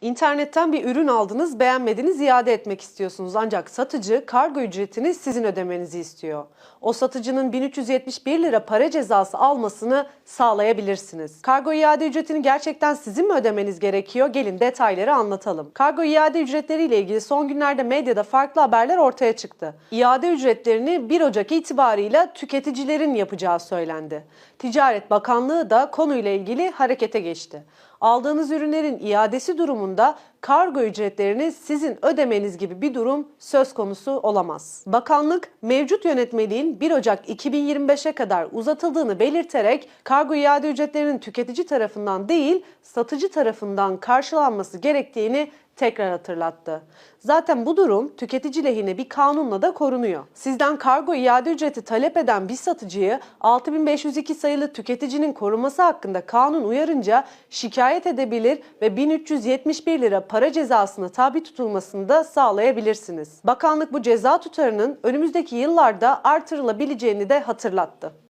İnternetten bir ürün aldınız, beğenmediniz, iade etmek istiyorsunuz. Ancak satıcı kargo ücretini sizin ödemenizi istiyor. O satıcının 1371 lira para cezası almasını sağlayabilirsiniz. Kargo iade ücretini gerçekten sizin mi ödemeniz gerekiyor? Gelin detayları anlatalım. Kargo iade ücretleriyle ilgili son günlerde medyada farklı haberler ortaya çıktı. İade ücretlerini 1 Ocak itibarıyla tüketicilerin yapacağı söylendi. Ticaret Bakanlığı da konuyla ilgili harekete geçti. Aldığınız ürünlerin iadesi durumunda kargo ücretlerini sizin ödemeniz gibi bir durum söz konusu olamaz. Bakanlık mevcut yönetmeliğin 1 Ocak 2025'e kadar uzatıldığını belirterek kargo iade ücretlerinin tüketici tarafından değil satıcı tarafından karşılanması gerektiğini tekrar hatırlattı. Zaten bu durum tüketici lehine bir kanunla da korunuyor. Sizden kargo iade ücreti talep eden bir satıcıyı 6502 sayılı tüketicinin koruması hakkında kanun uyarınca şikayet edebilir ve 1371 lira para cezasına tabi tutulmasını da sağlayabilirsiniz. Bakanlık bu ceza tutarının önümüzdeki yıllarda artırılabileceğini de hatırlattı.